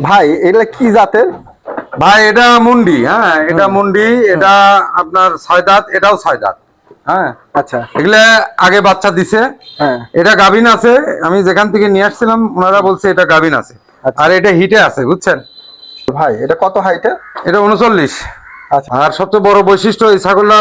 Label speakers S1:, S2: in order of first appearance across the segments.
S1: ভাই এগুলা কি জাতের?
S2: ভাই এটা মুন্ডি হ্যাঁ এটা মুন্ডি এটা আপনার ছয় দাঁত এটাও ছয় দাঁত হ্যাঁ।
S1: আচ্ছা।
S2: এগুলা আগে বাচ্চা দিছে।
S1: হ্যাঁ।
S2: এটা গাভিন আছে আমি যেখান থেকে নিয়ে আসছিলাম ওনারা বলছে এটা গাভিন আছে।
S1: আচ্ছা।
S2: আর এটা হিটে আছে বুঝছেন?
S1: ভাই এটা কত হাইটের
S2: এটা উনচল্লিশ।
S1: আচ্ছা।
S2: আর সবচেয়ে বড় বৈশিষ্ট্য এই ছাগলটা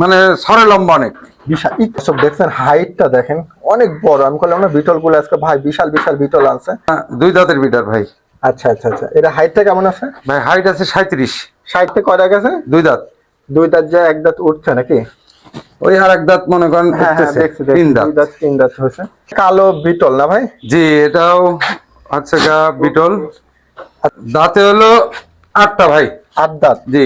S2: মানে সরে লম্বা অনেক।
S1: বিশাল সব দেখছেন হাইটটা দেখেন অনেক বড়। আমি বললাম না বিটলগুলো আজকে ভাই বিশাল বিশাল বিটল আছে।
S2: হ্যাঁ, দুই দাঁতের বিটার ভাই।
S1: আচ্ছা আচ্ছা আচ্ছা। এটা হাইটটা কেমন আছে?
S2: ভাই হাইট আছে সাঁত্রিশ
S1: ষাট থেকে কয়টা গেছে
S2: দুই দাঁত।
S1: দুই দাঁত যা এক দাঁত উঠছে নাকি?
S2: ওই আর এক দাঁত মনে করেন
S1: হ্যাঁ হ্যাঁ
S2: তিন দাঁত।
S1: দাঁত তিন দাঁত হয়েছে। কালো বিটল না ভাই?
S2: জি এটাও আচ্ছা গা বিটল। দাঁতে হলো আটটা ভাই।
S1: আট দাঁত?
S2: জি।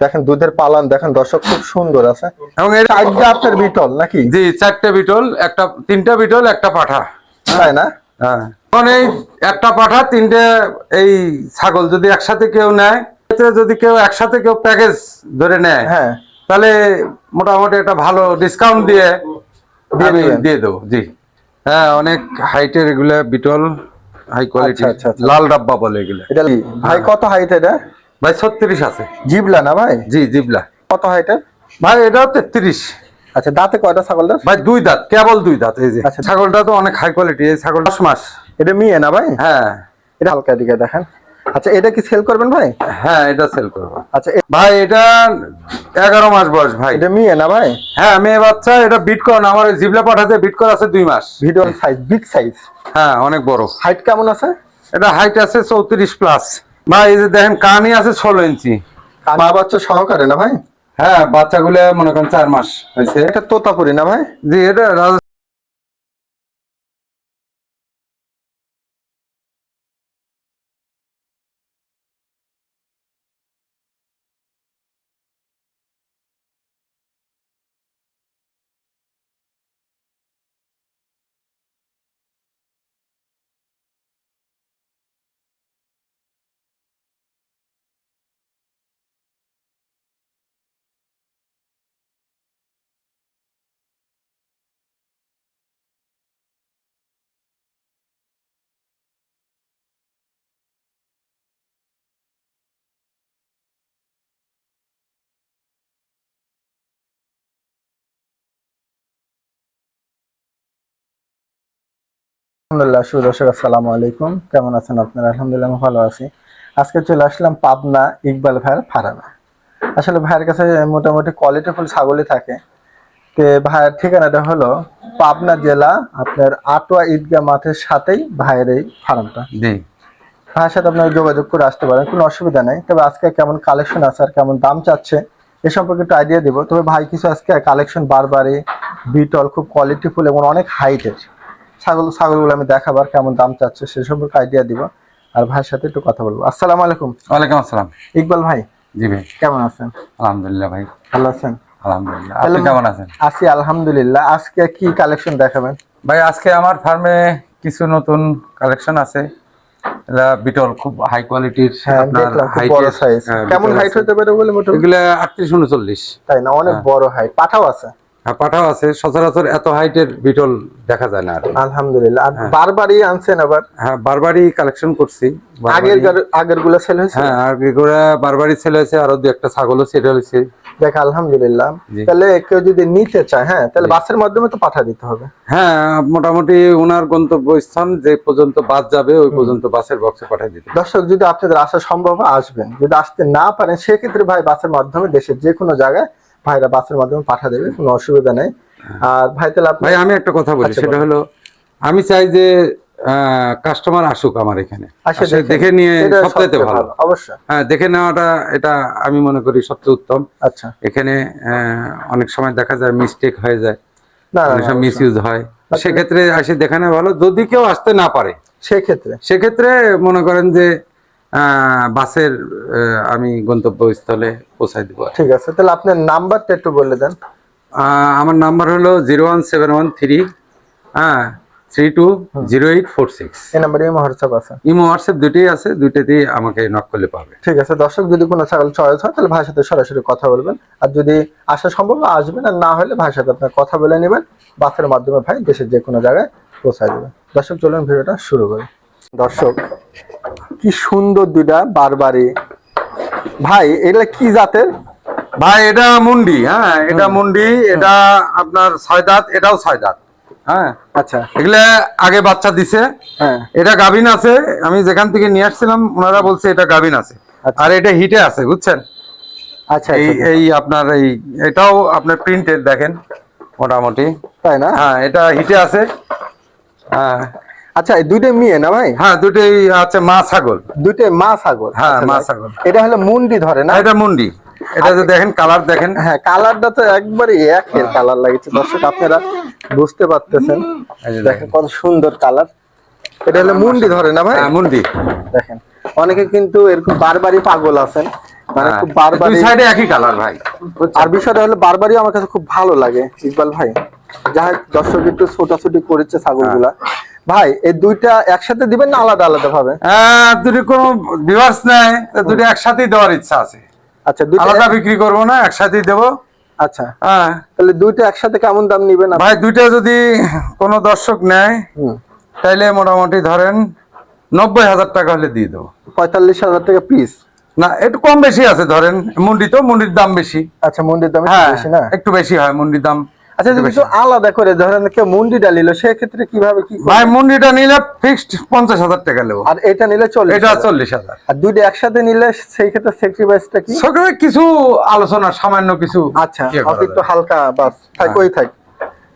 S1: দেখেন দুধের পালান দেখেন দর্শক খুব সুন্দর আছে।
S2: এবং এটা
S1: ষাট দাঁতের বিটল নাকি?
S2: জি চারটে বিটল একটা তিনটা বিটল একটা পাঠা।
S1: তাই না?
S2: হ্যাঁ। এই একটা পাঠা তিনটে এই ছাগল যদি একসাথে কেউ নেয় যদি কেউ একসাথে কেউ প্যাকেজ ধরে নেয়
S1: হ্যাঁ।
S2: তাহলে মোটামুটি একটা ভালো ডিসকাউন্ট দিয়ে
S1: দিয়ে
S2: দেবো জি। হ্যাঁ অনেক হাইটের এগুলো বিটল হাই কোয়ালিটি
S1: আচ্ছা, আচ্ছা।
S2: লাল ডাব্বা বলে এগুলো।
S1: ভাই কত হাইট এটা?
S2: ভাই ছত্রিশ আছে।
S1: জিবলা না ভাই?
S2: জি জিবলা।
S1: কত হাইটের
S2: ভাই এটাও তেত্রিশ।
S1: আচ্ছা দাঁতে কয়টা ছাগলটার
S2: ভাই দুই দাঁত কেবল দুই দাঁত এই যে।
S1: আচ্ছা।
S2: ছাগলটা তো অনেক হাই কোয়ালিটি এই ছাগল দশ মাস।
S1: এটা মেয়ে না ভাই?
S2: হ্যাঁ।
S1: এটা হালকা দিকে দেখেন। আচ্ছা এটা কি সেল করবেন ভাই?
S2: হ্যাঁ এটা সেল করব।
S1: আচ্ছা
S2: ভাই এটা এগারো মাস বয়স ভাই।
S1: এটা মেয়ে না ভাই?
S2: হ্যাঁ মেয়ে বাচ্চা এটা বিট কর আমার জিবলা পাঠাতে বিট কর আছে দুই মাস।
S1: ভিডিও সাইজ বিগ সাইজ
S2: হ্যাঁ অনেক বড়।
S1: হাইট কেমন আছে?
S2: এটা হাইট আছে চৌত্রিশ প্লাস ভাই এই যে দেখেন কানি আছে ষোলো ইঞ্চি।
S1: মা বাচ্চা সহকারে না ভাই?
S2: হ্যাঁ বাচ্চাগুলো মনে করেন চার মাস হয়েছে।
S1: এটা তোতাপুরি না ভাই?
S2: জি এটা
S1: আলহামদুলিল্লাহ শুভ দর্শক আসসালামু আলাইকুম। কেমন আছেন আপনারা? আলহামদুলিল্লাহ ভালো আছি। আজকে চলে আসলাম পাবনা ইকবাল ভাইয়ের ফারামে আসলে ভাইয়ের কাছে মোটামুটি কোয়ালিটিফুল ছাগলই থাকে। তো ভাইয়ের ঠিকানাটা হলো পাবনা জেলা আপনার আটোয়া ঈদগাহ মাঠের সাথেই ভাইয়ের এই ফার্মটা ভাইয়ের সাথে আপনারা যোগাযোগ করে আসতে পারেন কোনো অসুবিধা নেই। তবে আজকে কেমন কালেকশন আছে আর কেমন দাম চাচ্ছে এ সম্পর্কে একটু আইডিয়া দিব। তবে ভাই কিছু আজকে কালেকশন বারবারই বিটল খুব কোয়ালিটিফুল এবং অনেক হাইটের ছাগল ছাগলগুলো আমি দেখাবার কেমন দাম চাচ্ছে সে সম্পর্কে আইডিয়া দিব। আর ভাইয়ের সাথে একটু কথা বলব। আসসালামু আলাইকুম।
S2: ওয়ালাইকুম আসসালাম।
S1: ইকবাল ভাই।
S2: জি ভাই।
S1: কেমন আছেন?
S2: আলহামদুলিল্লাহ ভাই।
S1: ভালো আছেন?
S2: আলহামদুলিল্লাহ। আপনি কেমন আছেন?
S1: আছি আলহামদুলিল্লাহ। আজকে কি কালেকশন দেখাবেন?
S2: ভাই আজকে আমার ফার্মে কিছু নতুন কালেকশন আছে। এটা বিটল খুব হাই কোয়ালিটির
S1: হ্যাঁ খুব বড় সাইজ কেমন হাইট হতে পারে বলে মোটামুটি?
S2: এগুলো আটত্রিশ উনচল্লিশ।
S1: তাই না? অনেক
S2: হ্যাঁ।
S1: বড় হাইট পাঠাও আছে।
S2: আর পাঠাও আছে। সচরাচর এত হাইটের বিটল দেখা যায় না আর
S1: আলহামদুলিল্লাহ। আর বারবারই আনছেন আবার?
S2: হ্যাঁ বারবারই কালেকশন করছি।
S1: আগের গার- আগেরগুলো সেল হয়েছে?
S2: হ্যাঁ এগুলো বারবারই ছেলে হয়েছে। আরও দু একটা ছাগলও ছেড়ে হয়েছে।
S1: দেখ আলহামদুলিল্লাহ। তাহলে কেউ যদি নিতে চায় হ্যাঁ তাহলে বাসের মাধ্যমে তো পাঠা দিতে হবে।
S2: হ্যাঁ মোটামুটি ওনার গন্তব্যস্থান যে পর্যন্ত বাস যাবে ওই পর্যন্ত বাসের বক্সে পাঠিয়ে দিতে
S1: দর্শক যদি আপনাদের আসা সম্ভব হয়, আসবেন। যদি আসতে না পারেন সেক্ষেত্রে ভাই বাসের মাধ্যমে দেশের যে কোনো জায়গায় ভাইরা বাসের মাধ্যমে পাঠা দেবে কোনো অসুবিধা নেই। আর ভাই তাহলে
S2: ভাই আমি একটা কথা বলি
S1: আচ্ছা,
S2: সেটা হলো আমি চাই যে কাস্টমার আসুক আমার এখানে।
S1: দেখে
S2: নিয়ে সবচাইতে
S1: সবচেয়ে
S2: ভালো।
S1: অবশ্যই।
S2: হ্যাঁ দেখে নেওয়াটা এটা আমি মনে করি সবচেয়ে উত্তম।
S1: আচ্ছা।
S2: এখানে অনেক সময় দেখা যায় মিস্টেক হয়ে যায়। অনেক সময় হয়।
S1: আচ্ছা।
S2: সেক্ষেত্রে আসে দেখে নেওয়া ভালো। যদি কেউ আসতে না পারে
S1: সেক্ষেত্রে?
S2: সেক্ষেত্রে মনে করেন যে বাসের আমি গন্তব্যস্থলে পৌঁছাই দিব
S1: ঠিক আছে তাহলে আপনার নাম্বারটা একটু বলে দেন।
S2: আহ, আমার নাম্বার হলো zero one seven one three হ্যাঁ three two zero eight four six.
S1: এই নাম্বারে হোয়াটসঅ্যাপ আছে।
S2: ইমো হোয়াটসঅ্যাপ দুটোই আছে দুইটাতেই আমাকে নক করলে পাবে।
S1: ঠিক আছে দর্শক যদি কোনো ছাগল চয়েস হয় তাহলে ভাইয়ের সাথে সরাসরি কথা বলবেন। আর যদি আসা সম্ভব আসবেন। আর না হলে ভাইয়ের সাথে আপনার কথা বলে নেবেন। বাসের মাধ্যমে ভাই দেশের যে কোনো জায়গায় পৌঁছায় দেবেন। দর্শক চলুন ভিডিওটা শুরু করি। দর্শক কি সুন্দর দুইটা বারবারি। ভাই এটা কি জাতের?
S2: ভাই এটা মুন্ডি হ্যাঁ এটা মুন্ডি। এটা আপনার ছয় দাঁত এটাও ছয় দাঁত হ্যাঁ।
S1: আচ্ছা।
S2: এগুলা আগে বাচ্চা দিছে।
S1: হ্যাঁ।
S2: এটা গাভিন আছে আমি যেখান থেকে নিয়ে আসছিলাম ওনারা বলছে এটা গাভিন আছে।
S1: আচ্ছা।
S2: আর এটা হিটে আছে বুঝছেন?
S1: আচ্ছা
S2: এই
S1: আচ্ছা,
S2: এই আপনার এই এটাও আপনার প্রিন্টেড দেখেন মোটামুটি।
S1: তাই না?
S2: হ্যাঁ এটা হিটে আছে। হ্যাঁ।
S1: আচ্ছা এই দুইটা মেয়ে না ভাই?
S2: হ্যাঁ দুটোই আছে মা ছাগল।
S1: দুইটা মা ছাগল।
S2: হ্যাঁ,
S1: আচ্ছা,
S2: মা ছাগল।
S1: এটা হলো মুন্ডি ধরে না?
S2: এটা মুন্ডি। এটা যে দেখেন কালার দেখেন।
S1: হ্যাঁ কালারটা তো একবারে একের কালার লাগছে। দর্শক আপনারা বুঝতে পারতেছেন। দেখেন কত সুন্দর কালার। এটা হলো মুন্ডি ধরে না ভাই?
S2: হ্যাঁ মুন্ডি।
S1: দেখেন অনেকে কিন্তু এরকম বারবারই পাগল আছেন। মানে
S2: হ্যাঁ,
S1: খুব বারবারই
S2: দুই সাইডে একই কালার ভাই।
S1: আর বিষয়টা হলো বারবারই আমার কাছে খুব ভালো লাগে ইকবাল ভাই। যাই হোক, দর্শক একটু ছোটাছুটি করেছে ছাগলগুলা। ভাই এই দুইটা একসাথে দিবেন না আলাদা আলাদা ভাবে?
S2: আহ, যদি কোনো ভিউয়ার্স তো দুটো একসাথেই দেওয়ার ইচ্ছা আছে।
S1: আচ্ছা
S2: আলাদা বিক্রি করব না একসাথেই দেবো।
S1: আচ্ছা।
S2: হ্যাঁ।
S1: তাহলে দুইটা একসাথে কেমন দাম নিবেন আপনি?
S2: ভাই দুইটা যদি কোনো দর্শক নেয় তাইলে মোটামুটি ধরেন নব্বই হাজার টাকা হলে দিয়ে দেবো।
S1: পঁয়তাল্লিশ হাজার টাকা পিস
S2: না একটু কম বেশি আছে ধরেন মুন্ডি তো মুন্ডির দাম বেশি।
S1: আচ্ছা মন্দির দাম
S2: হ্যাঁ
S1: বেশি না?
S2: একটু বেশি হয় মুন্ডির দাম।
S1: আচ্ছা যদি একটু আলাদা করে ধরেন কেউ মন্দিরটা নিল সেক্ষেত্রে কীভাবে কি
S2: ভাই মুন্ডিটা নিলে ফিক্সড পঞ্চাশ হাজার টাকা নেব।
S1: আর এটা নিলে চলে
S2: এটা চল্লিশ হাজার।
S1: আর দুইটা একসাথে নিলে সেই ক্ষেত্রে স্যাক্রিফাইসটা কি?
S2: সকালে কিছু আলোচনা সামান্য কিছু
S1: আচ্ছা
S2: ইয়ে
S1: একটু হালকা বাস থাক
S2: হ্যাঁ।
S1: ওই থাক।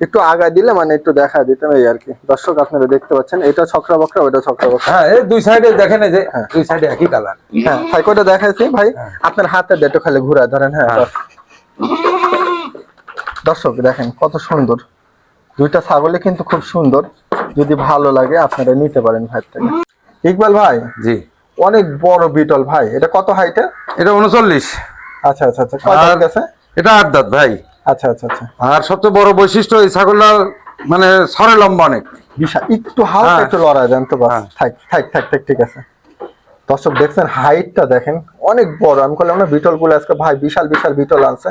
S1: একটু আগা দিলে মানে একটু দেখা দিতাম এই আর কি। দর্শক আপনারা দেখতে পাচ্ছেন এটা ছকরা বকরা ওটা ছকরা বকরা।
S2: হ্যাঁ এই দুই সাইডে দেখেন এই যে দুই সাইডে একই কালার
S1: হ্যাঁ থাক ওটা দেখাইছি ভাই। আপনার হাতে একটু খালি ঘুরা ধরেন হ্যাঁ
S2: হ্যাঁ।
S1: দর্শক দেখেন কত সুন্দর। দুইটা ছাগলে কিন্তু খুব সুন্দর। যদি ভালো লাগে আপনারা নিতে পারেন ভাই থেকে। ইকবাল ভাই
S2: জি।
S1: অনেক বড় বিটল ভাই। এটা কত হাইটের
S2: এটা উনচল্লিশ।
S1: আচ্ছা আচ্ছা আচ্ছা। কয় দাঁত গেছে?
S2: এটা আট দাঁত ভাই।
S1: আচ্ছা আচ্ছা আচ্ছা।
S2: আর সবচেয়ে বড় বৈশিষ্ট্য এই ছাগলটা মানে সরে লম্বা অনেক।
S1: বিশাল। একটু হালকা
S2: হ্যাঁ।
S1: একটু লড়াই দেন তো বাস।
S2: হ্যাঁ।
S1: থাক থাক থাক থাক ঠিক আছে। দর্শক দেখছেন হাইটটা দেখেন। অনেক বড়। আমি বললাম না বিটলগুলো আজকে ভাই বিশাল বিশাল বিটল আছে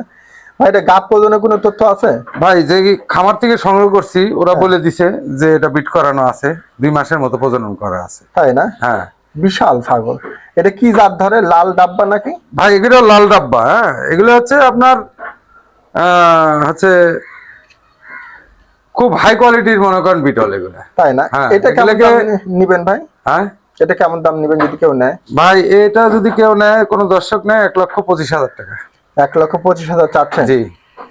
S1: ভাই এটা গাপ প্রজনের কোনো তথ্য আছে?
S2: ভাই যে খামার থেকে সংগ্রহ করছি ওরা বলে দিছে যে এটা বিট করানো আছে দুই মাসের মতো প্রজনন করা আছে।
S1: তাই না?
S2: হ্যাঁ।
S1: বিশাল ছাগল। এটা কি জাত ধরে লাল ডাব্বা নাকি?
S2: ভাই এগুলো লাল ডাব্বা হ্যাঁ। এগুলো হচ্ছে আপনার আহ, হচ্ছে খুব হাই কোয়ালিটির মনে করেন বিটল এগুলো।
S1: তাই না?
S2: হ্যাঁ,
S1: এটা কেমন নিবেন ভাই?
S2: হ্যাঁ?
S1: এটা কেমন দাম নিবেন যদি কেউ নেয়?
S2: ভাই এটা যদি কেউ নেয় কোনো দর্শক নেয় এক লক্ষ পঁচিশ হাজার টাকা।
S1: এক লক্ষ পঁচিশ হাজার চাচ্ছেন
S2: জি।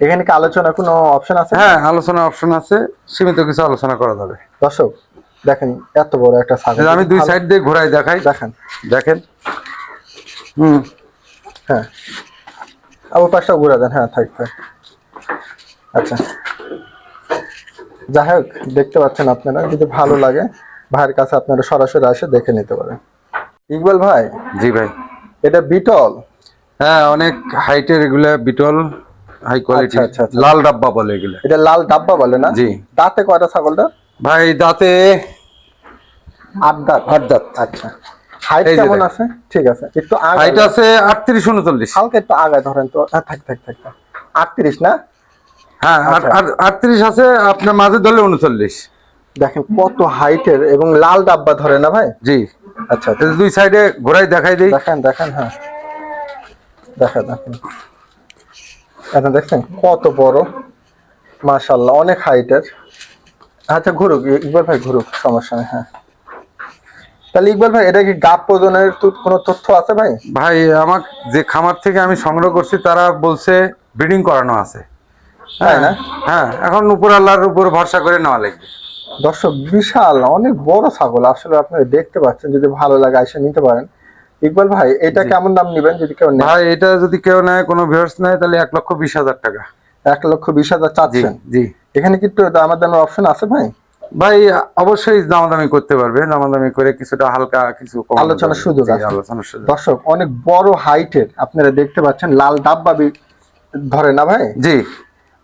S1: এখানে কি আলোচনা কোনো অপশন আছে?
S2: হ্যাঁ আলোচনা অপশন আছে। সীমিত কিছু আলোচনা করা যাবে।
S1: দর্শক দেখেন এত বড় একটা ছাগল
S2: আমি দুই সাইড দিয়ে ঘোরাই দেখাই।
S1: দেখেন।
S2: দেখেন। হুম।
S1: হ্যাঁ। আবু পাশটা ঘুরে দেন। হ্যাঁ থাক থাক। আচ্ছা। যাই হোক দেখতে পাচ্ছেন আপনারা যদি ভালো লাগে ভাইয়ের কাছে আপনারা সরাসরি এসে দেখে নিতে পারেন। ইকবাল ভাই
S2: জি ভাই।
S1: এটা বিটল?
S2: হ্যাঁ অনেক হাইটের এগুলা বিটল হাই কোয়ালিটি
S1: আচ্ছা, আচ্ছা।
S2: লাল ডাব্বা বলে এগুলা।
S1: এটা লাল ডাব্বা বলে না?
S2: জি।
S1: দাঁতে কয়টা ছাগলটা?
S2: ভাই দাঁতে
S1: আট দাঁত।
S2: আট দাঁত।
S1: আচ্ছা। হাইট কেমন আছে? ঠিক আছে। একটু
S2: হাইট আছে আটত্রিশ উনচল্লিশ।
S1: হালকা একটু আগায় ধরেন তো। হ্যাঁ, থাক থাক থাক থাক। আটত্রিশ না?
S2: হ্যাঁ
S1: আচ্ছা।
S2: আটত্রিশ আছে আপনার মাঝে ধরলে উনচল্লিশ।
S1: দেখেন কত হাইটের এবং লাল ডাব্বা ধরে না ভাই?
S2: জি।
S1: আচ্ছা আচ্ছা।
S2: দুই সাইডে ঘোরাই দেখাই দিই।
S1: দেখেন দেখেন হ্যাঁ। দেখেন দেখেন। এটা দেখছেন কত বড় মাশাল্লাহ অনেক হাইটের আচ্ছা ঘুরুক ইকবাল ভাই ঘুরুক সমস্যা নেই হ্যাঁ। তাহলে ইকবাল ভাই এটা কি গাপ প্রজনের কোনো তথ্য আছে ভাই?
S2: ভাই আমার যে খামার থেকে আমি সংগ্রহ করছি তারা বলছে ব্রিডিং করানো আছে।
S1: না?
S2: হ্যাঁ এখন উপর আল্লাহর উপর ভরসা করে নেওয়া লাগবে।
S1: দর্শক বিশাল অনেক বড় ছাগল। আসলে আপনারা দেখতে পাচ্ছেন যদি ভালো লাগে এসে নিতে পারেন। ইকবাল ভাই এটা কেমন দাম নিবেন যদি কেউ নেয়?
S2: ভাই এটা যদি কেউ নেয় কোনো ভিউয়ার্স নেয় তাহলে এক লক্ষ বিশ হাজার টাকা।
S1: এক লক্ষ বিশ হাজার চাচ্ছেন?
S2: জি
S1: এখানে কি একটু দামার দামের অপশন আছে ভাই?
S2: ভাই অবশ্যই দামাদামি করতে পারবে। দামাদামি করে কিছুটা হালকা কিছু কমানো
S1: আলোচনার সুযোগ আছে। দর্শক অনেক বড় হাইটের আপনারা দেখতে পাচ্ছেন লাল ডাব্বা বি- ধরে না ভাই?
S2: জি।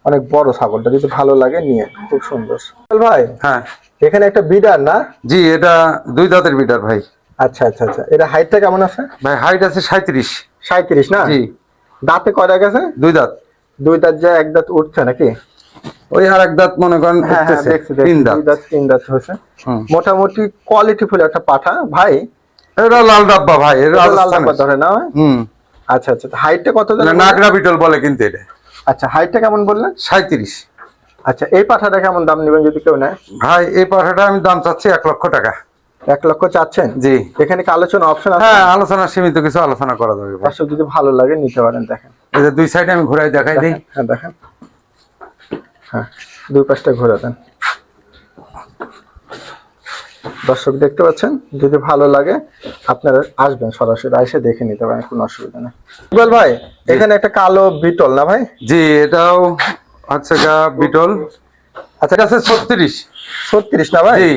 S1: অনেক বড় ছাগলটা যদি ভালো লাগে নিয়ে খুব সুন্দর। ভাই
S2: হ্যাঁ।
S1: এখানে একটা বিডার না?
S2: জি এটা দুই দাঁতের বিডার ভাই।
S1: আচ্ছা আচ্ছা আচ্ছা। এটা হাইটটা কেমন আছে?
S2: ভাই হাইট আছে সাঁত্রিশ
S1: সাঁত্রিশ না?
S2: জি।
S1: দাঁতে কয়টা গেছে
S2: দুই দাঁত।
S1: দুই দাঁত যা এক দাঁত উঠছে নাকি?
S2: ওই আর এক দাঁত মনে করেন
S1: হ্যাঁ হ্যাঁ
S2: তিন দাঁত।
S1: তিন দাঁত হয়েছে। মোটামুটি কোয়ালিটি ফুল একটা পাঠা। ভাই
S2: এটা লাল ডাব্বা ভাই এটা
S1: লাল। ডাব্বা ধরে না?
S2: হুম।
S1: আচ্ছা আচ্ছা। হাইটটা কত জানেন?
S2: নাগরা বিটল বলে কিন্তু এটা।
S1: আচ্ছা হাইটটা কেমন বললেন?
S2: সাঁত্রিশ
S1: আচ্ছা এই পাঠাটা কেমন দাম নেবেন যদি কেউ নেয়?
S2: ভাই এই পাঠাটা আমি দাম চাচ্ছি এক লক্ষ টাকা।
S1: এক লক্ষ চাচ্ছেন?
S2: জি।
S1: এখানে কি আলোচনা অপশন আছে?
S2: হ্যাঁ আলোচনা সীমিত কিছু আলোচনা করা যাবে।
S1: দর্শক যদি ভালো লাগে নিতে পারেন দেখেন।
S2: এই যে দুই সাইডে আমি ঘুরাই দেখাই দিই।
S1: হ্যাঁ দেখেন। হ্যাঁ দুই পাশটা ঘোরা দেন। দর্শক দেখতে পাচ্ছেন? যদি ভালো লাগে আপনারা আসবেন সরাসরি এসে দেখে নিতে পারেন কোনো অসুবিধা নেই। ইকবাল ভাই এখানে একটা কালো বিটল না ভাই?
S2: জি এটাও আচ্ছা বিটল।
S1: আচ্ছা
S2: এটা আছে ছত্রিশ।
S1: ছত্রিশ না ভাই?
S2: জি।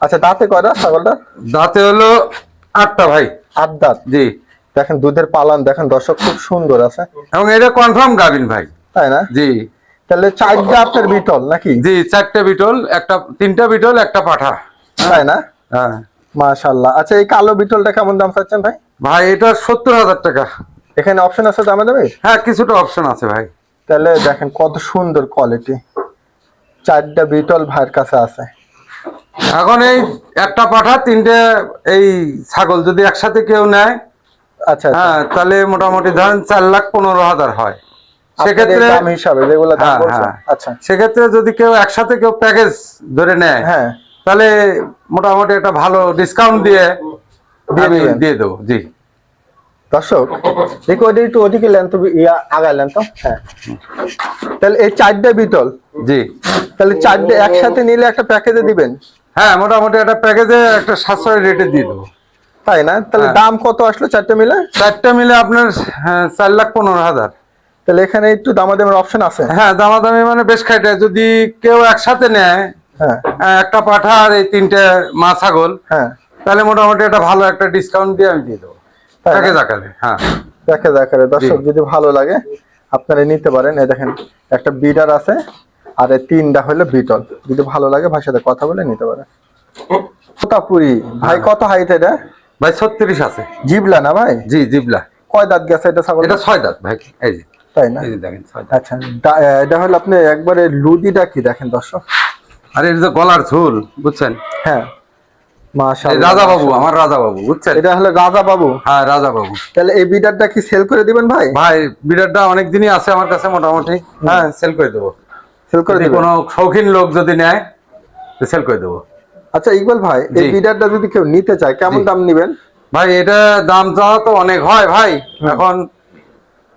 S1: আচ্ছা দাঁতে কয়টা ছাগলটা?
S2: দাঁতে হলো আটটা ভাই।
S1: আট দাঁত?
S2: জি।
S1: দেখেন দুধের পালান দেখেন দর্শক খুব সুন্দর আছে।
S2: এবং এটা কনফার্ম গাবিন ভাই।
S1: তাই না?
S2: জি।
S1: তাহলে চারটা আপনার বিটল নাকি?
S2: জি চারটে বিটল একটা তিনটা বিটল একটা পাঠা।
S1: তাই না?
S2: হ্যাঁ।
S1: মাশাল্লাহ আচ্ছা এই কালো বিটলটা কেমন দাম চাচ্ছেন ভাই?
S2: ভাই এটা সত্তর হাজার টাকা।
S1: এখানে অপশন আছে দামে দেবে
S2: হ্যাঁ কিছুটা অপশন আছে ভাই।
S1: তাহলে দেখেন কত সুন্দর কোয়ালিটি চারটা বিটল ভাইয়ের কাছে আছে।
S2: এখন এই একটা পাঠা তিনটে এই ছাগল যদি একসাথে কেউ নেয়
S1: আচ্ছা আচ্ছা।
S2: হ্যাঁ তাহলে মোটামুটি ধরেন চার লাখ পনেরো হাজার হয়। সেক্ষেত্রে
S1: দাম হিসাবে যেগুলো দাম
S2: হ্যাঁ, হ্যাঁ।
S1: আচ্ছা।
S2: সেক্ষেত্রে যদি কেউ একসাথে কেউ প্যাকেজ ধরে নেয়
S1: হ্যাঁ।
S2: তাহলে মোটামুটি একটা ভালো ডিসকাউন্ট দিয়ে
S1: দিয়ে
S2: দিয়ে দেবো জি।
S1: দর্শক দেখো ওদিকে একটু ওদিকে লেন তো ইয়া আগায় তো হ্যাঁ। তাহলে এই চারটা বিটল
S2: জি।
S1: তাহলে চারটে একসাথে নিলে একটা প্যাকেজে দিবেন?
S2: হ্যাঁ মোটামুটি একটা প্যাকেজে একটা সাশ্রয় রেটে দিয়ে দেবো।
S1: তাই না? তাহলে
S2: হ্যাঁ।
S1: দাম কত আসলো চারটে মিলে?
S2: চারটে মিলে আপনার হ্যাঁ, চার লাখ পনেরো হাজার।
S1: তাহলে এখানে একটু দামাদামের অপশন আছে?
S2: হ্যাঁ দামাদামি মানে বেশ খাইটা। যদি কেউ একসাথে নেয়
S1: হ্যাঁ।
S2: আহ, একটা পাঠা আর এই তিনটে মা ছাগল
S1: হ্যাঁ।
S2: তাহলে মোটামুটি একটা ভালো একটা ডিসকাউন্ট দিয়ে আমি দিয়ে দেবো? প্যাকেজ আকারে হ্যাঁ।
S1: দেখে দেখে দর্শক যদি ভালো লাগে আপনারা নিতে পারেন। এই দেখেন একটা বিডার আছে। আর এই তিনটা হলো বিটল। যদি ভালো লাগে ভাইয়ের সাথে কথা বলে নিতে পারেন তোতাপুরি ভাই। কত হাইট এটা?
S2: ভাই ছত্রিশ আছে।
S1: জিবলা না ভাই?
S2: জি জিবলা।
S1: কয় দাঁত গেছে এটা ছাগল?
S2: এটা ছয় দাঁত ভাই এই যে।
S1: তাই না?
S2: দেখেন
S1: আচ্ছা এটা হলো আপনি একবারে লুদিটা কি দেখেন দর্শক?
S2: আর এটা যে গলার ঝুল বুঝছেন?
S1: হ্যাঁ।
S2: রাজা বাবু আমার রাজা বাবু বুঝছেন?
S1: এটা হলো রাজা বাবু?
S2: হ্যাঁ রাজা বাবু।
S1: তাহলে এই বিডারটা কি সেল করে দিবেন ভাই?
S2: ভাই বিরাটটা অনেক দিনই আছে আমার কাছে মোটামুটি। হ্যাঁ সেল করে দেবো।
S1: সেল করে
S2: কোনো শৌখিন লোক যদি নেয় সেল করে দেবো।
S1: আচ্ছা ইকবাল ভাই এই। বিডারটা যদি কেউ নিতে চায় কেমন দাম নিবেন?
S2: ভাই এটা দাম চাওয়া তো অনেক হয় ভাই। এখন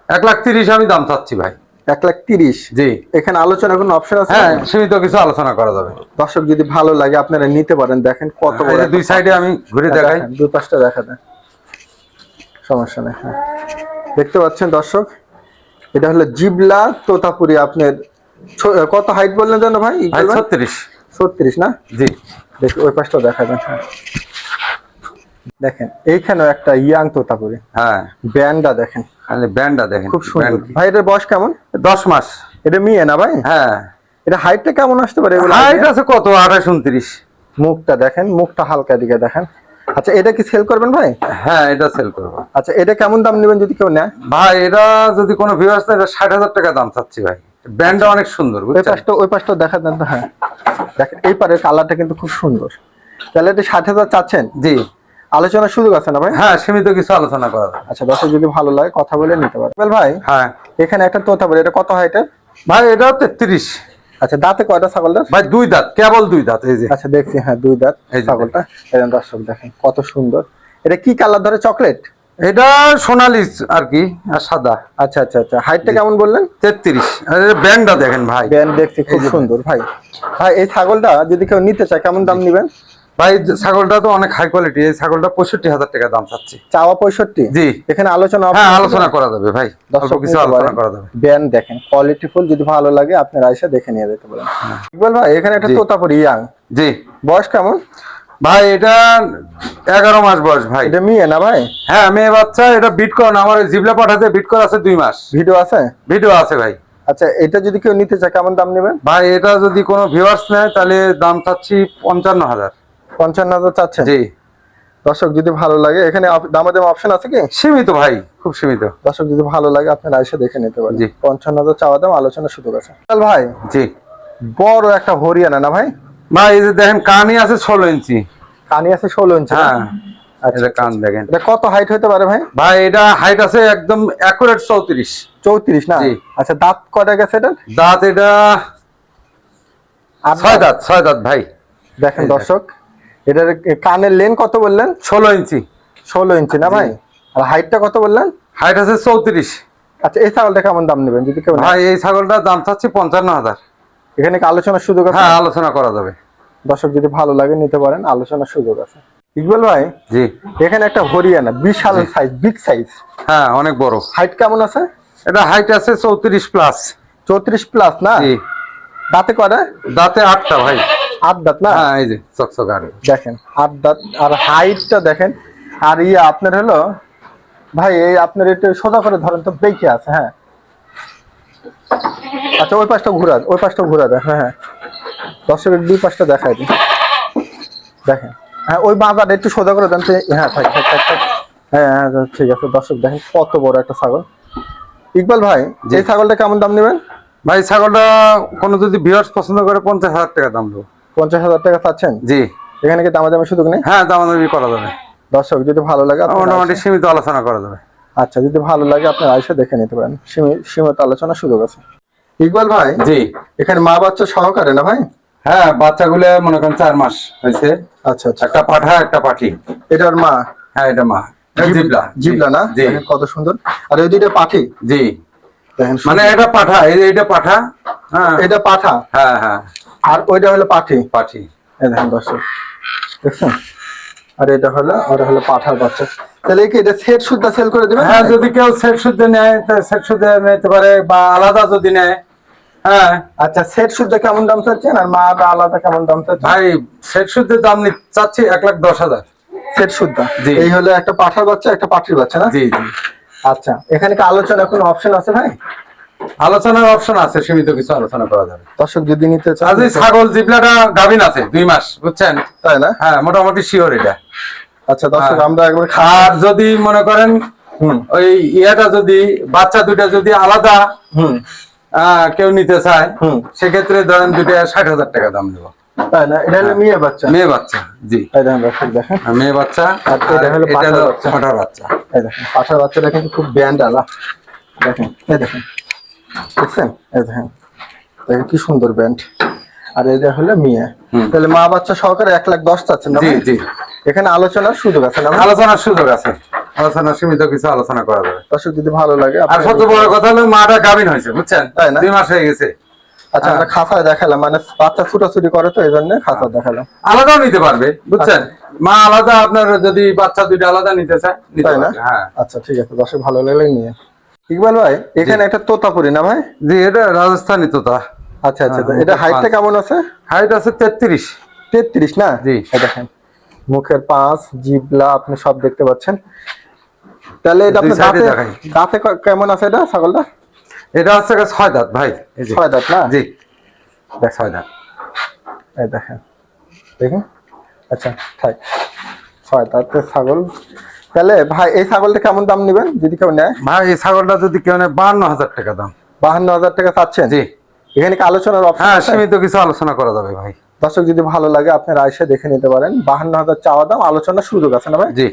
S2: এক লাখ তিরিশ আমি দাম চাচ্ছি ভাই।
S1: এক লাখ তিরিশ?
S2: জি।
S1: এখানে আলোচনা কোনো অপশন আছে?
S2: হ্যাঁ সীমিত কিছু আলোচনা করা যাবে।
S1: দর্শক যদি ভালো লাগে আপনারা নিতে পারেন। দেখেন কত
S2: এই
S1: বড়
S2: দুই সাইডে আমি ঘুরে
S1: হ্যাঁ,
S2: দেখাই।
S1: দুই পাশটা দেখা দেন সমস্যা নেই হ্যাঁ। দেখতে পাচ্ছেন দর্শক এটা হলো জিবলা তোতাপুরি আপনার কত হাইট বললেন জানো ভাই?
S2: ছত্রিশ।
S1: ছত্রিশ না?
S2: জি।
S1: দেখি ওই পাশটা দেখা হ্যাঁ। দেখেন এইখানেও একটা ইয়াং তোতাপুরি।
S2: হ্যাঁ।
S1: ব্যান্ডা দেখেন।
S2: খালি ব্যান্ডটা দেখেন।
S1: খুব সুন্দর।
S2: ব্যান্ড।
S1: ভাই এটার বয়স কেমন?
S2: দশ মাস।
S1: এটা মেয়ে না ভাই?
S2: হ্যাঁ।
S1: এটা হাইটটা কেমন আসতে পারে
S2: হাইট আছে কত? আঠাশ উনত্রিশ।
S1: মুখটা দেখেন মুখটা হালকা দিকে দেখেন। আচ্ছা এটা কি সেল করবেন ভাই?
S2: হ্যাঁ এটা সেল করব।
S1: আচ্ছা এটা কেমন দাম নেবেন যদি কেউ নেয়?
S2: ভাই এটা যদি কোনো ভিউয়ার্স না এটা ষাট হাজার টাকা দাম চাচ্ছি ভাই। ব্যান্ডটা অনেক সুন্দর
S1: ওই পাশটা ওই পাশটা দেখা দেন হ্যাঁ। দেখেন এই পারের কালারটা কিন্তু খুব সুন্দর। তাহলে এটা ষাট হাজার চাচ্ছেন?
S2: জি।
S1: আলোচনার সুযোগ আছে না ভাই?
S2: হ্যাঁ সীমিত কিছু আলোচনা করা যাবে।
S1: আচ্ছা দর্শক যদি ভালো লাগে কথা বলে নিতে পারে। ভাই
S2: হ্যাঁ।
S1: এখানে একটা তোতা বলে এটা কত হয় এটা?
S2: ভাই এটাও তেত্রিশ
S1: আচ্ছা দাঁতে কয়টা ছাগলটা
S2: ভাই দুই দাঁত কেবল দুই দাঁত এই যে।
S1: আচ্ছা দেখছি হ্যাঁ দুই দাঁত
S2: এই
S1: ছাগলটা। এই দর্শক দেখেন কত সুন্দর। এটা কি কালার ধরে? চকলেট?
S2: এটা সোনালি আর কি আর সাদা।
S1: আচ্ছা আচ্ছা আচ্ছা। হাইটটা কেমন বললেন?
S2: তেত্রিশ। ব্যান্ডটা দেখেন ভাই।
S1: ব্যান্ড দেখছি খুব সুন্দর ভাই। ভাই এই ছাগলটা যদি কেউ নিতে চায় কেমন দাম নিবেন?
S2: ভাই ছাগলটা তো অনেক হাই কোয়ালিটি এই ছাগলটা পঁয়ষট্টি হাজার টাকা দাম চাচ্ছি।
S1: চাওয়া পঁয়ষট্টি?
S2: জি।
S1: এখানে আলোচনা
S2: হ্যাঁ আলোচনা করা যাবে ভাই। অল্প
S1: দর্শক
S2: কিছু আলোচনা করা যাবে।
S1: ব্যান্ড দেখেন কোয়ালিটি ফুল যদি ভালো লাগে আপনারা এসে দেখে নিয়ে যেতে পারেন। ইকবাল ভাই এখানে একটা। তোতাপুরি ইয়াং।
S2: জি।
S1: বয়স কেমন?
S2: ভাই এটা এগারো মাস বয়স ভাই।
S1: এটা মেয়ে না ভাই?
S2: হ্যাঁ মেয়ে বাচ্চা এটা বিট করানো আমার জিবলা পাঠাতে বিট করা আছে দুই মাস।
S1: ভিডিও আছে?
S2: ভিডিও আছে ভাই।
S1: আচ্ছা এটা যদি কেউ নিতে চায় কেমন দাম নেবেন?
S2: ভাই এটা যদি কোনো ভিউয়ার্স নেয় তাহলে দাম চাচ্ছি পঞ্চান্ন হাজার।
S1: পঞ্চান্ন হাজার চাচ্ছেন?
S2: জি।
S1: দর্শক যদি ভালো লাগে এখানে দামাদামি অপশন আছে কি?
S2: সীমিত ভাই খুব সীমিত।
S1: দর্শক যদি ভালো লাগে আপনারা এসে দেখে নিতে পারেন।
S2: জি।
S1: পঞ্চান্ন হাজার চাওয়া দাম আলোচনা সুযোগ আছে। ভাই
S2: জি।
S1: বড় একটা হরিয়ানা না ভাই?
S2: ভাই এই যে দেখেন কানি আছে ষোলো ইঞ্চি।
S1: কানি আছে ষোলো ইঞ্চি
S2: হ্যাঁ
S1: আচ্ছা
S2: এটা কান দেখেন।
S1: এটা কত হাইট হতে পারে ভাই?
S2: ভাই এটা হাইট আছে একদম অ্যাকুরেট চৌত্রিশ।
S1: চৌত্রিশ না। আচ্ছা দাঁত কটা গেছে এটা
S2: দাঁত এটা ছয় দাঁত। ছয় দাঁত ভাই।
S1: দেখেন দর্শক এটার কানের লেন কত বললেন?
S2: ষোলো ইঞ্চি।
S1: ষোলো ইঞ্চি না ভাই? আর হাইটটা কত বললেন?
S2: হাইট আছে চৌত্রিশ।
S1: আচ্ছা এই ছাগলটা কেমন দাম নেবেন যদি কেউ
S2: ভাই এই ছাগলটার দাম চাচ্ছি পঞ্চান্ন হাজার।
S1: এখানে আলোচনার সুযোগ আছে?
S2: হ্যাঁ আলোচনা করা যাবে।
S1: দর্শক যদি ভালো লাগে নিতে পারেন আলোচনার সুযোগ আছে। ইকবাল ভাই
S2: জি।
S1: এখানে একটা হরিয়ানা বিশাল সাইজ বিগ সাইজ
S2: হ্যাঁ অনেক বড়।
S1: হাইট কেমন আছে?
S2: এটা হাইট আছে চৌত্রিশ প্লাস
S1: চৌত্রিশ প্লাস না?
S2: জি।
S1: দাঁতে করে
S2: দাঁতে আটটা ভাই।
S1: আট দাঁত না?
S2: হ্যাঁ এই যে চকচক আর
S1: দেখেন আট দাঁত আর হাইটটা দেখেন আর ইয়ে আপনার হলো ভাই এই আপনার এটা সোজা করে ধরেন তো বেঁকে আছে হ্যাঁ। আচ্ছা ওই পাশটা ঘুরা ওই পাশটা ঘুরা দেয় হ্যাঁ হ্যাঁ। দর্শকের দুই পাশটা দেখায় দিই। দেখেন হ্যাঁ ওই বাঁধাটা একটু সোজা করে দেন হ্যাঁ থাক থাক থাক থাক। হ্যাঁ হ্যাঁ ঠিক আছে দর্শক দেখেন কত বড় একটা ছাগল। ইকবাল ভাই। এই ছাগলটা কেমন দাম নেবেন?
S2: ভাই ছাগলটা কোনো যদি ভিউয়ার্স পছন্দ করে পঞ্চাশ হাজার টাকা দাম দেবো।
S1: পঞ্চাশ হাজার টাকা চাচ্ছেন?
S2: জি।
S1: এখানে কি দামাদামি সুযোগ নেই?
S2: হ্যাঁ দামাদামি করা যাবে।
S1: দর্শক যদি ভালো লাগে
S2: মোটামুটি সীমিত আলোচনা করা যাবে।
S1: আচ্ছা যদি ভালো লাগে আপনার আইসা দেখে নিতে পারেন। সীমিত আলোচনার সুযোগ আছে। ইকবাল ভাই?
S2: জি।
S1: এখানে মা বাচ্চা সহকারে না ভাই?
S2: হ্যাঁ বাচ্চাগুলো মনে করেন চার মাস হয়েছে।
S1: আচ্ছা আচ্ছা।
S2: একটা পাঠা একটা পাঠি।
S1: এটার মা?
S2: হ্যাঁ এটা মা। জিবলা।
S1: জিবলা না? কত সুন্দর। আর ওই দুইটা পাঠি?
S2: জি। মানে এটা পাঠা এই এটা পাঠা হ্যাঁ।
S1: এটা পাঠা?
S2: হ্যাঁ হ্যাঁ।
S1: আর ওইটা হলো পাঠি?
S2: পাঠি।
S1: এই দেখেন দর্শক দেখছেন? আর এটা হলো ওটা হলো পাঠার বাচ্চা। তাহলে কি এটা সেট সুদ্ধা সেল করে দিবেন?
S2: হ্যাঁ যদি কেউ সেট সুদ্ধে নেয় সেট সুদ্ধে নিতে পারে বা আলাদা যদি নেয় হ্যাঁ।
S1: আচ্ছা সেট সুদ্ধা কেমন দাম চাচ্ছেন? আর মা আলাদা কেমন দাম চাচ্ছেন?
S2: ভাই সেট সুদ্ধে দাম চাচ্ছি এক লাখ দশ হাজার।
S1: সেট সুদ্ধা এই হলো একটা পাঠার বাচ্চা একটা পাঠির বাচ্চা না?
S2: জি জি।
S1: আচ্ছা এখানে কি আলোচনা কোনো অপশন আছে ভাই?
S2: আলোচনার অপশন আছে সীমিত কিছু আলোচনা করা যাবে।
S1: দর্শক যদি নিতে চান
S2: আজ ছাগল জিবলাটা গাভিন আছে দুই মাস বুঝছেন?
S1: তাই না?
S2: হ্যাঁ মোটামুটি শিওর এটা।
S1: আচ্ছা দর্শক
S2: হ্যাঁ।
S1: আমরা একবার খা
S2: আর যদি মনে করেন
S1: হুম।
S2: ওই ইয়েটা যদি বাচ্চা দুইটা যদি আলাদা
S1: হুম।
S2: কেউ নিতে চায়। সেক্ষেত্রে ধরেন দুইটা ষাট হাজার টাকা দাম দেবো।
S1: তাই না? এটা হলো মেয়ে বাচ্চা।
S2: মেয়ে বাচ্চা জি।
S1: দেখেন।
S2: আর মেয়ে বাচ্চা
S1: বাচ্চা। বাচ্চাটা কিন্তু খুব ব্যান্ড আলা দেখেন এই দেখেন। দেখছেন? এই দেখেন। দেখেন কি সুন্দর ব্যান্ড। আর এটা হলো মেয়ে। তাহলে মা বাচ্চা সহকারে এক লাখ দশ চাচ্ছেন
S2: জি জি।
S1: এখানে আলোচনার সুযোগ আছে না
S2: আলোচনার সুযোগ আছে। আলোচনা সীমিত কিছু আলোচনা করা যাবে।
S1: দর্শক যদি ভালো লাগে
S2: আর সবচেয়ে বড় কথা হলো মাটা গাভিন হয়েছে বুঝছেন?
S1: তাই না?
S2: দুই মাস হয়ে গেছে।
S1: আচ্ছা আমরা খাঁচায় দেখালাম মানে বাচ্চা ছুটাছুটি করে তো এই জন্য খাঁচা দেখালাম।
S2: আলাদাও নিতে পারবে বুঝছেন? মা আলাদা আপনার যদি বাচ্চা দুইটা আলাদা নিতে চায়
S1: তাই না?
S2: হ্যাঁ।
S1: আচ্ছা ঠিক আছে দর্শক ভালো লাগলে নিয়ে। ইকবাল ভাই এখানে একটা তোতাপুরি না ভাই
S2: জি এটা রাজস্থানি তোতা।
S1: আচ্ছা আচ্ছা
S2: হ্যাঁ,
S1: এটা হাইটটা কেমন আছে?
S2: হাইট আছে তেত্রিশ।
S1: তেত্রিশ না?
S2: জি।
S1: দেখেন মুখের পাঁচ জিবলা আপনি সব দেখতে পাচ্ছেন। তাহলে এটা আপনি দাঁতে দাঁতে কেমন আছে এটা ছাগলটা?
S2: এটা হচ্ছে ছয় দাঁত ভাই
S1: ছয় দাঁত না?
S2: জি। ছয় দাঁত।
S1: এই দেখেন দেখুন। আচ্ছা থাক। ছয় দাঁতের ছাগল। তাহলে ভাই এই ছাগলটা কেমন দাম নেবেন যদি কেউ নেয়?
S2: ভাই এই ছাগলটা যদি কেউ নেয় বান্ন হাজার টাকা দাম।
S1: বাহান্ন হাজার টাকা চাচ্ছেন?
S2: জি।
S1: এখানে কি আলোচনার অপশন
S2: হ্যাঁ সীমিত কিছু আলোচনা করা যাবে ভাই।
S1: দর্শক যদি ভালো লাগে আপনারা আইসা দেখে নিতে পারেন। বাহান্ন হাজার চাওয়া দাম আলোচনার সুযোগ আছে না ভাই?
S2: জি।